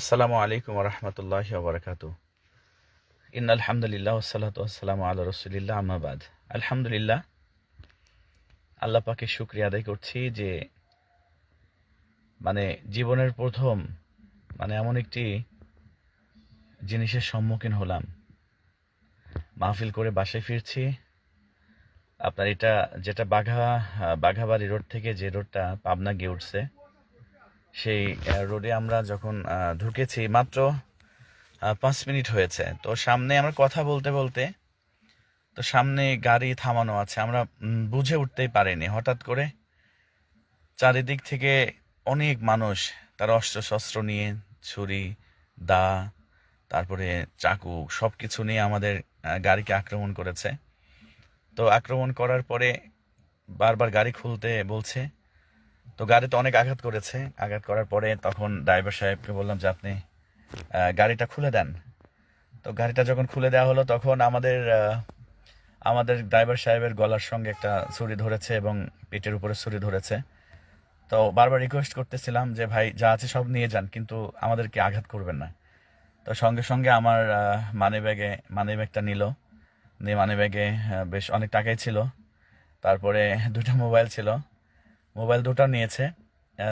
আসসালামু আলাইকুম রহমতুল্লাহ বরকাত ইন আলহামদুলিল্লাহ ওসালাত আসসালামু আল্লাহ রসুলিল্লাহ আমাবাদ আলহামদুলিল্লাহ, আল্লাহ পাকে শুক্রিয়া আদায় করছি যে মানে জীবনের প্রথম মানে এমন একটি জিনিসের সম্মুখীন হলাম। মাহফিল করে বাসায় ফিরছি। আপনার এটা, যেটা বাঘা, বাঘাবাড়ি রোড থেকে যে রোডটা পাবনা গিয়ে উঠছে সেই রোডে আমরা যখন ঢুকেছি, মাত্র পাঁচ মিনিট হয়েছে। তো সামনে আমরা কথা বলতে বলতে, তো সামনে গাড়ি থামানো আছে। আমরা বুঝে উঠতেই পারিনি। হঠাৎ করে চারিদিক থেকে অনেক মানুষ, তার অস্ত্র শস্ত্র নিয়ে, ছুরি, দা, তারপরে চাকু সব কিছু নিয়ে আমাদের গাড়িকে আক্রমণ করেছে। তো আক্রমণ করার পরে বারবার গাড়ি খুলতে বলছে তো গাড়িতে অনেক আঘাত করেছে। আঘাত করার পরে তখন ড্রাইভার সাহেবকে বললাম যে আপনি গাড়িটা খুলে দেন। তো গাড়িটা যখন খুলে দেওয়া হলো তখন আমাদের আমাদের ড্রাইভার সাহেবের গলার সঙ্গে একটা ছুরি ধরেছে এবং পেটের উপরে ছুরি ধরেছে। তো বারবার রিকোয়েস্ট করতেছিলাম যে, ভাই, যা আছে সব নিয়ে যান, কিন্তু আমাদেরকে আঘাত করবেন না। তো সঙ্গে সঙ্গে আমার মানি ব্যাগে মানি ব্যাগটা নিল। নিয়ে মানি ব্যাগে বেশ অনেক টাকাই ছিল। তারপরে দুটো মোবাইল ছিল। মোবাইল দুটো নিয়েছে।